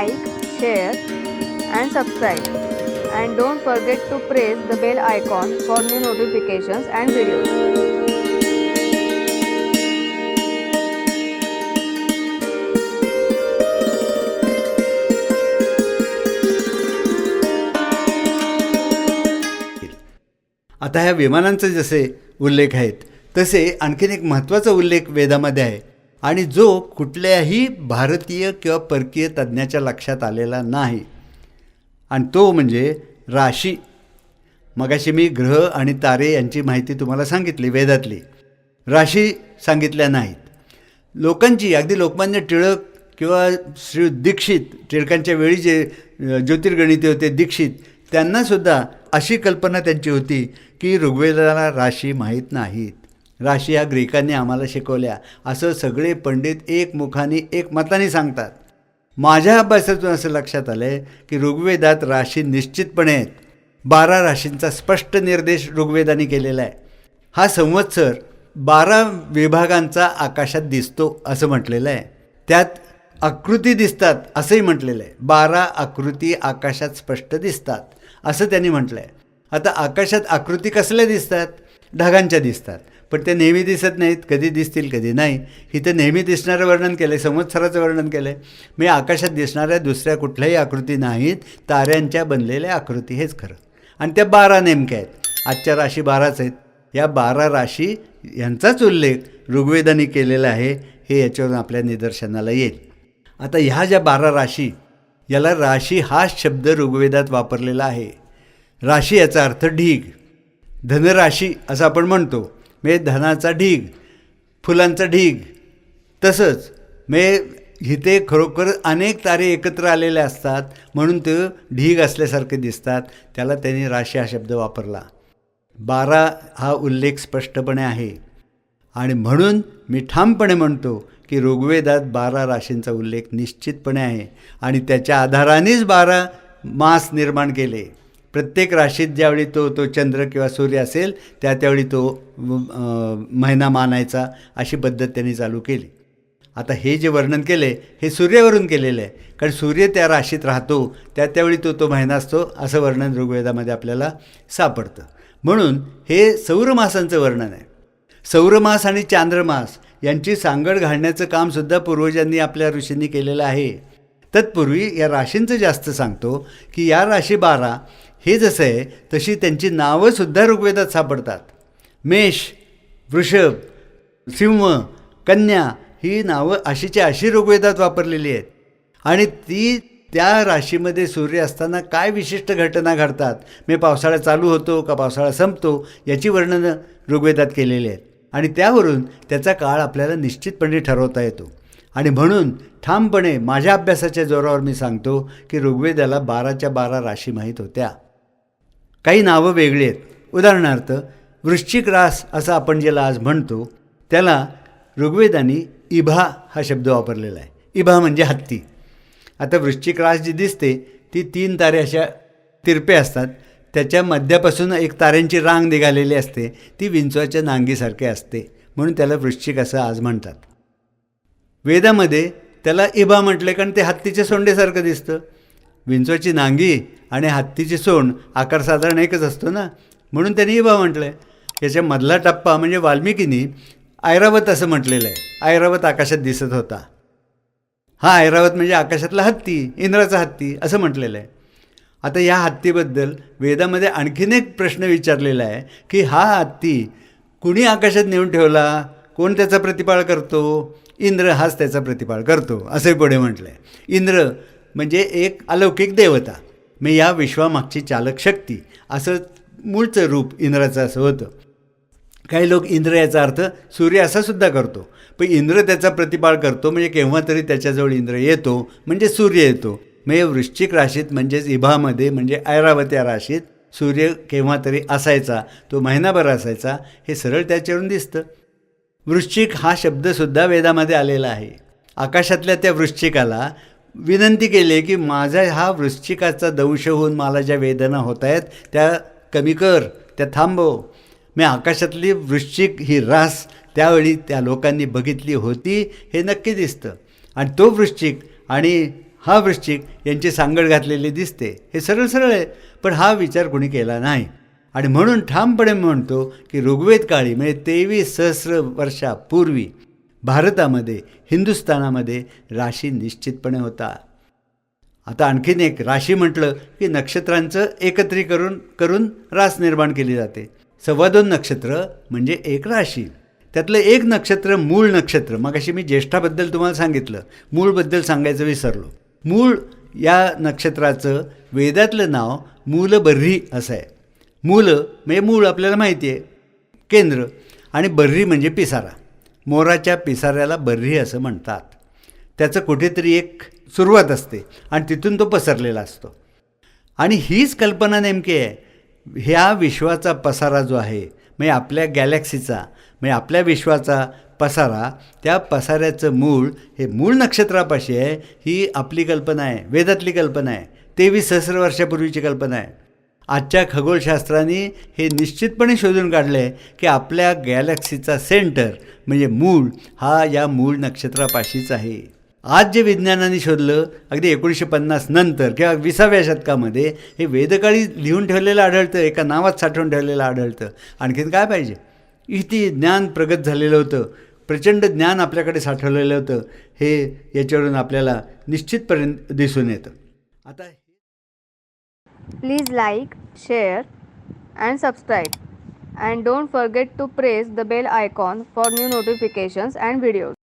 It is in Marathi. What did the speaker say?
like, share and subscribe. And don't forget to press the bell icon for new notifications and videos. आता ह्या विमानांचे जसे उल्लेख आहेत तसे आणखीन एक महत्त्वाचा उल्लेख वेदामध्ये आहे आणि जो कुठल्याही भारतीय किंवा परकीय तज्ज्ञाच्या लक्षात आलेला नाही. आणि तो म्हणजे राशी. मगाशी मी ग्रह आणि तारे यांची माहिती तुम्हाला सांगितली वेदातली. राशी सांगितल्या नाहीत. लोकांची अगदी लोकमान्य टिळक किंवा श्री दीक्षित टिळकांच्या वेळी जे ज्योतिर्गणिते होते दीक्षित त्यांनासुद्धा अशी कल्पना त्यांची होती की ऋग्वेदाला राशी माहीत नाहीत. राशी ह्या ग्रीकांनी आम्हाला शिकवल्या. असं सगळे पंडित एक मुखाने एक मताने सांगतात. माझ्या अभ्यासातून असं लक्षात आलं आहे की ऋग्वेदात राशी निश्चितपणे आहेत. बारा राशींचा स्पष्ट निर्देश ऋग्वेदाने केलेला आहे. हा संवत्सर बारा विभागांचा आकाशात दिसतो असं म्हटलेलं आहे. त्यात आकृती दिसतात असंही म्हटलेलं आहे. बारा आकृती आकाशात स्पष्ट दिसतात असं त्यांनी म्हटलं आहे आता आकाशात आकृती कसल्या दिसतात? ढगांच्या दिसतात. पण ते नेहमी दिसत नाहीत कधी दिसतील कधी नाही. इथं नेहमी दिसणारं वर्णन केलं आहे संवत्सराचं वर्णन केलं आहे मी आकाशात दिसणाऱ्या दुसऱ्या कुठल्याही आकृती नाहीत ताऱ्यांच्या बनलेल्या आकृती हेच खरं. आणि त्या बारा नेमक्या आहेत. आजच्या राशी बाराच आहेत. या बारा राशी यांचाच उल्लेख ऋग्वेदाने केलेला आहे हे याच्यावरून आपल्या निदर्शनाला येईल. आता ह्या ज्या बारा राशी याला राशी हा शब्द ऋग्वेदात वापरलेला आहे. राशी याचा अर्थ ढीग. धनराशी असं आपण म्हणतो. म्हणजे धनाचा ढीग फुलांचा ढीग. तसंच म्हणजे इथे खरोखर अनेक तारे एकत्र आलेले असतात म्हणून ते ढीग असल्यासारखे दिसतात. त्याला त्यांनी राशी हा शब्द वापरला. बारा हा उल्लेख स्पष्टपणे आहे. आणि म्हणून मी ठामपणे म्हणतो की ऋग्वेदात बारा राशींचा उल्लेख निश्चितपणे आहे. आणि त्याच्या आधारानेच बारा मास निर्माण केले. प्रत्येक राशीत ज्यावेळी तो तो चंद्र किंवा सूर्य असेल त्या त्यावेळी तो महिना मानायचा अशी पद्धत त्यांनी चालू केली. आता हे जे वर्णन केले हे सूर्यावरून केलेलं आहे. कारण सूर्य त्या राशीत राहतो त्या त्यावेळी तो तो महिना असतो असं वर्णन ऋग्वेदामध्ये आपल्याला सापडतं. म्हणून हे सौरमासांचं वर्णन आहे. सौरमास आणि चांद्रमास यांची सांगड घालण्याचं कामसुद्धा पूर्वजांनी आपल्या ऋषींनी केलेलं आहे. तत्पूर्वी या राशींचं जास्त सांगतो की या राशी बारा हे जसं आहे तशी त्यांची नावंसुद्धा ऋग्वेदात सापडतात. मेष वृषभ सिंह कन्या ही नावं अशीच्या अशी ऋग्वेदात वापरलेली आहेत. आणि ती त्या राशीमध्ये सूर्य असताना काय विशिष्ट घटना घडतात मी पावसाळा चालू होतो का पावसाळा संपतो याची वर्णनं ऋग्वेदात केलेली आहेत. आणि त्यावरून त्याचा काळ आपल्याला निश्चितपणे ठरवता येतो. आणि म्हणून ठामपणे माझ्या अभ्यासाच्या जोरावर मी सांगतो की ऋग्वेदाला बाराच्या बारा राशी माहीत होत्या. काही नावं वेगळी आहेत. उदाहरणार्थ वृश्चिक रास असं आपण ज्याला आज म्हणतो त्याला ऋग्वेदाने इभा हा शब्द वापरलेला आहे. इभा म्हणजे हत्ती. आता वृश्चिक रास जी दिसते ती तीन तारे अशा तिरपे असतात. त्याच्या मध्यापासून एक ताऱ्यांची रांग निघालेली असते. ती विंचवाच्या नांगीसारखी असते. म्हणून त्याला वृश्चिक असं आज म्हणतात. वेदामध्ये त्याला इबा म्हटले कारण ते हत्तीच्या सोंडेसारखं दिसतं. विंचवाची नांगी आणि हत्तीची सोंड आकार साधारण एकच असतो ना? म्हणून त्यांनी इबा म्हटलं आहे याच्या मधला टप्पा म्हणजे वाल्मिकीनी ऐरावत असं म्हटलेलं आहे. ऐरावत आकाशात दिसत होता. हा ऐरावत म्हणजे आकाशातला हत्ती इंद्राचा हत्ती असं म्हटलेलं आहे. आता या हत्तीबद्दल वेदामध्ये आणखीन एक प्रश्न विचारलेला आहे की हा हत्ती कुणी आकाशात नेऊन ठेवला? कोण त्याचा प्रतिपाळ करतो? इंद्र हाच त्याचा प्रतिपाळ करतो असंही पुढे म्हटलं आहे इंद्र म्हणजे एक अलौकिक देवता. मग या विश्वामागची चालक शक्ती असं मूळचं रूप इंद्राचं असं होतं. काही लोक इंद्र याचा अर्थ सूर्य असा सुद्धा करतो. पण इंद्र त्याचा प्रतिपाळ करतो म्हणजे केव्हा तरी त्याच्याजवळ इंद्र येतो म्हणजे सूर्य येतो. म्हणजे वृश्चिक राशीत म्हणजेच इभामध्ये म्हणजे ऐरावत्या राशीत सूर्य केव्हा तरी असायचा तो महिनाभर असायचा हे सरळ त्याच्यावरून दिसतं. वृश्चिक हा शब्दसुद्धा वेदामध्ये आलेला आहे. आकाशातल्या त्या वृश्चिकाला विनंती केली आहे की माझा हा वृश्चिकाचा दंश होऊन मला ज्या वेदना होत आहेत त्या कमी कर त्या थांबव. मी आकाशातली वृश्चिक ही रास त्यावेळी त्या लोकांनी बघितली होती हे नक्की दिसतं. आणि तो वृश्चिक आणि हा वृश्चिक यांची सांगड घातलेली दिसते. हे सरळ सरळ आहे पण हा विचार कोणी केला नाही. आणि म्हणून ठामपणे म्हणतो की ऋग्वेद काळी म्हणजे तेवीस सहस्र वर्षापूर्वी भारतामध्ये हिंदुस्थानामध्ये राशी निश्चितपणे होता. आता आणखीन एक राशी म्हटलं की नक्षत्रांचं एकत्रीकरण करून रास निर्माण केली जाते. सव्वा दोन नक्षत्र म्हणजे एक राशी. त्यातलं एक नक्षत्र मूळ नक्षत्र मग अशी मी ज्येष्ठाबद्दल तुम्हाला सांगितलं मूळबद्दल सांगायचं विसरलो. मूळ या नक्षत्राचं वेदातलं नाव मूलबर्री असं आहे. मूल म्हणजे मूळ आपल्याला माहिती आहे केंद्र आणि बर्री म्हणजे पिसारा. मोराच्या पिसाऱ्याला बर्री असं म्हणतात. त्याचं कुठेतरी एक सुरुवात असते आणि तिथून तो पसरलेला असतो. आणि हीच कल्पना नेमकी आहे ह्या विश्वाचा पसारा जो आहे म्हणजे आपल्या गॅलॅक्सीचा म्हणजे आपल्या विश्वाचा पसारा त्या पसाऱ्याचं मूळ हे मूळ नक्षत्रापाशी आहे ही आपली कल्पना आहे वेदातली कल्पना आहे तेवीस सहस्र वर्षापूर्वीची कल्पना आहे. आजच्या खगोलशास्त्राने हे निश्चितपणे शोधून काढलं आहे की आपल्या गॅलक्सीचा सेंटर म्हणजे मूळ हा या मूळ नक्षत्रापाशीच आहे. आज जे विज्ञानाने शोधलं अगदी एकोणीसशे पन्नास नंतर किंवा विसाव्या शतकामध्ये हे वेदकाळी लिहून ठेवलेलं आढळतं एका नावात साठवून ठेवलेलं आढळतं. आणखीन काय पाहिजे? इथे ज्ञान प्रगत झालेलं होतं. प्रचंड ज्ञान आपल्याकडे साठवलेलं होतं. हे याच्यावरून आपल्याला निश्चितपर्यंत दिसून येतं. आता Please like, share, and subscribe. And don't forget to press the bell icon for new notifications and videos.